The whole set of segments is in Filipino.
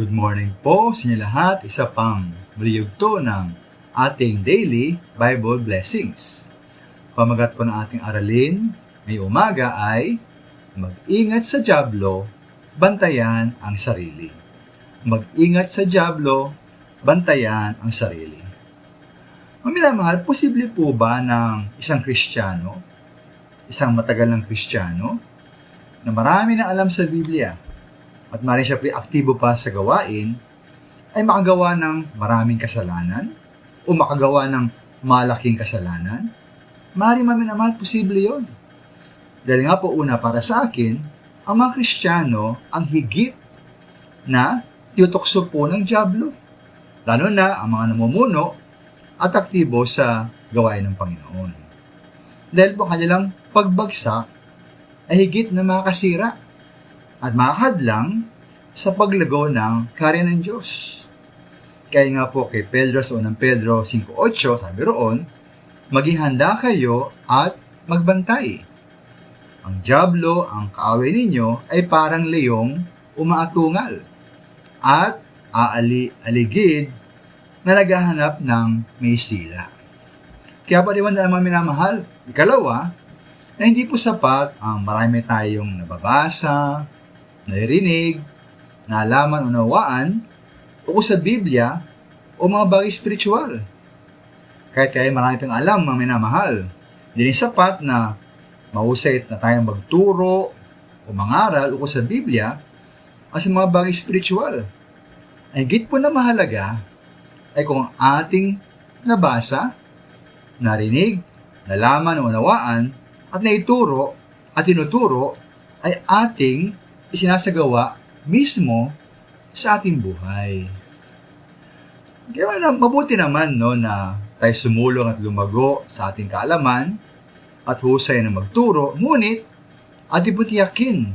Good morning po sa inyo lahat. Isa pang maliyugto ng ating daily Bible blessings. Pamagat po ng ating aralin ngayong umaga ay Mag-ingat sa Diablo, bantayan ang sarili. Mag-ingat sa Diablo, bantayan ang sarili. Maminamahal, posible po ba ng isang Kristiyano, isang matagal ng Kristiyano, na marami na alam sa Biblia, at maaaring siya aktibo pa sa gawain, ay makagawa ng maraming kasalanan o makagawa ng malaking kasalanan? Maaaring maminamahal, posible yon. Dahil nga po una para sa akin, ang mga Kristiyano ang higit na tiyutokso po ng Diablo. Lalo na ang mga namumuno at aktibo sa gawain ng Panginoon. Dahil po kanilang pagbagsak ay higit na makasira at makahadlang sa paglago ng karya ng Diyos. Kaya nga po kay Pedro sa unang Pedro 5.8, sabi roon, maging handa kayo at magbantay. Ang Diablo, ang kaaway ninyo, ay parang leyong umaatungal at aali-aligid na naghahanap ng may sila. Kaya pa diwan na naman minamahal. Ikalawa, na hindi po sapat ang marami tayong nababasa, naririnig, nalaman o nawaan o sa Biblia o mga bagay spiritual. Kahit kaya marami pang alam mga minamahal, hindi sapat na mahusay na tayong magturo o mangaral o sa Biblia at sa mga bagay spiritual. Ang higit po na mahalaga ay kung ating nabasa, narinig, nalaman o nawaan at naituro at tinuturo ay ating isinasagawa mismo sa ating buhay. Kaya na, mabuti naman no, na tayo sumulong at lumago sa ating kaalaman at husay na magturo, ngunit ating po tiyakin.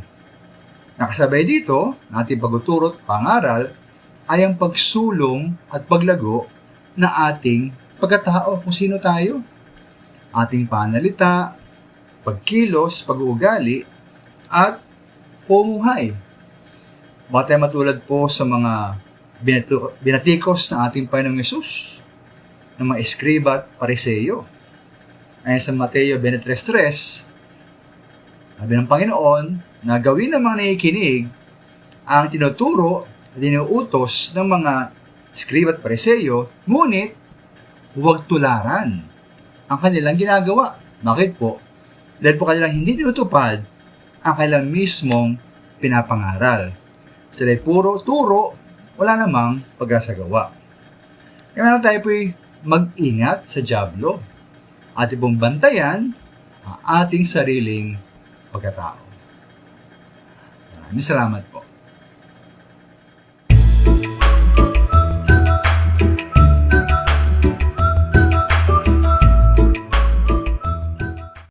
Nakasabay dito, na ating pagtuturo at pangaral ay ang pagsulong at paglago na ating pagkatao kung sino tayo. Ating panalita, pagkilos, pag-uugali, at pumuhay. Baka tayo matulad po sa mga binatikos ng ating Panginoong Yesus, ng mga eskriba at pariseyo. Ayon sa Mateo 23.3, sabi ng Panginoon na gawin ng mga nakikinig ang tinuturo at inuutos ng mga eskriba at pariseyo, ngunit huwag tularan ang kanilang ginagawa. Bakit po? Dahil po kanilang hindi tinutupad ang kanilang mismong pinapangaral. Sila ay puro turo, wala namang pagkasagawa. Kaya tayo po'y mag-ingat sa Diablo at pong bantayan ang ating sariling pagkatao. Maraming salamat po.